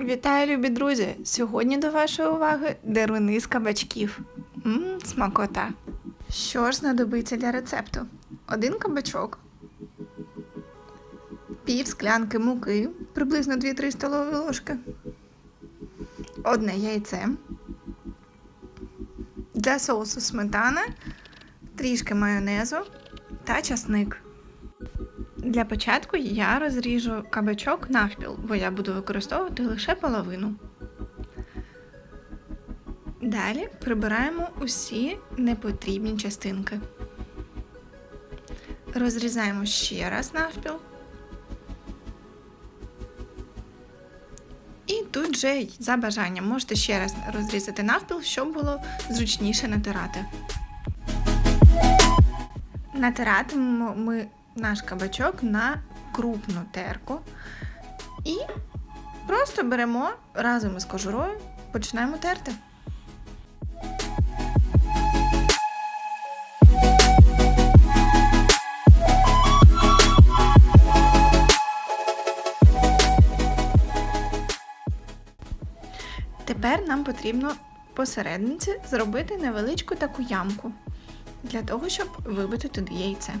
Вітаю, любі друзі! Сьогодні до вашої уваги деруни з кабачків. Мм, смакота. Що ж знадобиться для рецепту? Один кабачок, пів склянки муки, приблизно 2-3 столові ложки, одне яйце, для соусу сметана, трішки майонезу та часник. Для початку я розріжу кабачок навпіл, бо я буду використовувати лише половину. Далі прибираємо усі непотрібні частинки. Розрізаємо ще раз навпіл. І тут же за бажанням можете ще раз розрізати навпіл, щоб було зручніше натирати. Натиратимемо ми наш кабачок на крупну терку і просто беремо разом із кожурою, починаємо терти. Тепер нам потрібно посередниці зробити невеличку таку ямку для того, щоб вибити туди яйце.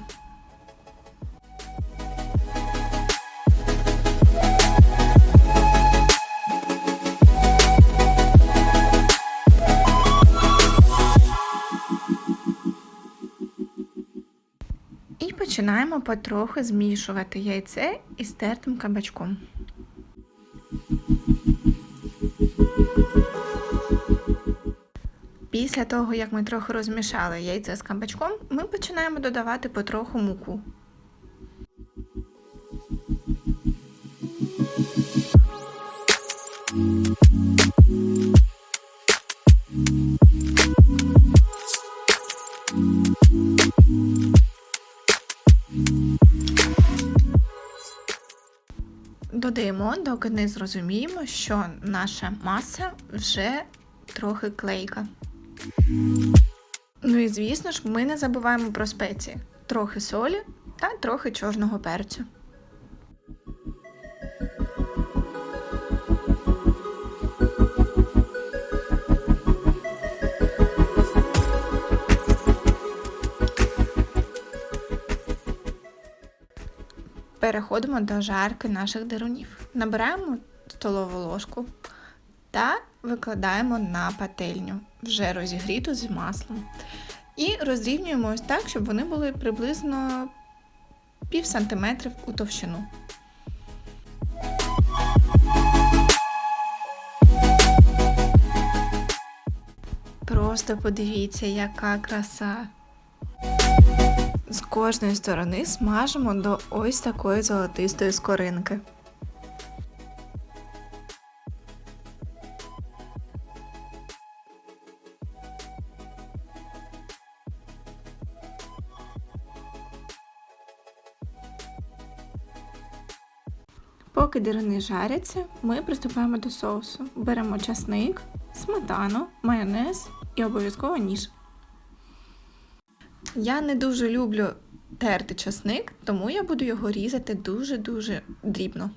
Починаємо потроху змішувати яйце із тертим кабачком. Після того, як ми трохи розмішали яйце з кабачком, ми починаємо додавати потроху муку. Додаємо, доки не зрозуміємо, що наша маса вже трохи клейка. Ну і звісно ж, ми не забуваємо про спеції: трохи солі та трохи чорного перцю. Переходимо до жарки наших дерунів. Набираємо столову ложку та викладаємо на пательню, вже розігріту з маслом. І розрівнюємо ось так, щоб вони були приблизно пів сантиметрів у товщину. Просто подивіться, яка краса. З кожної сторони смажимо до ось такої золотистої скоринки. Поки дирини жаряться, ми приступаємо до соусу. Беремо часник, сметану, майонез і обов'язково ніж. Я не дуже люблю терти часник, тому я буду його різати дуже-дуже дрібно.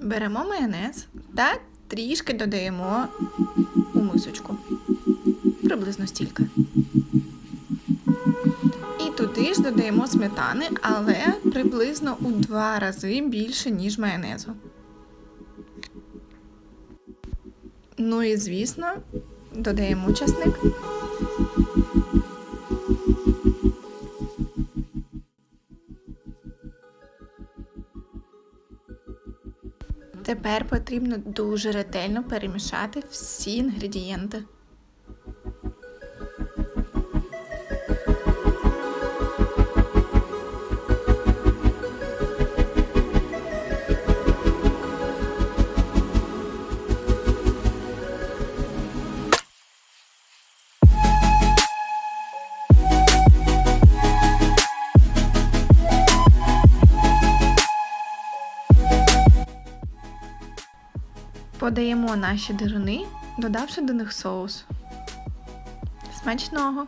Беремо майонез та трішки додаємо у мисочку. Приблизно стільки. Туди ж додаємо сметани, але приблизно у два рази більше, ніж майонезу. Ну і звісно, додаємо часник. Тепер потрібно дуже ретельно перемішати всі інгредієнти. Подаємо наші дируни, додавши до них соус. Смачного!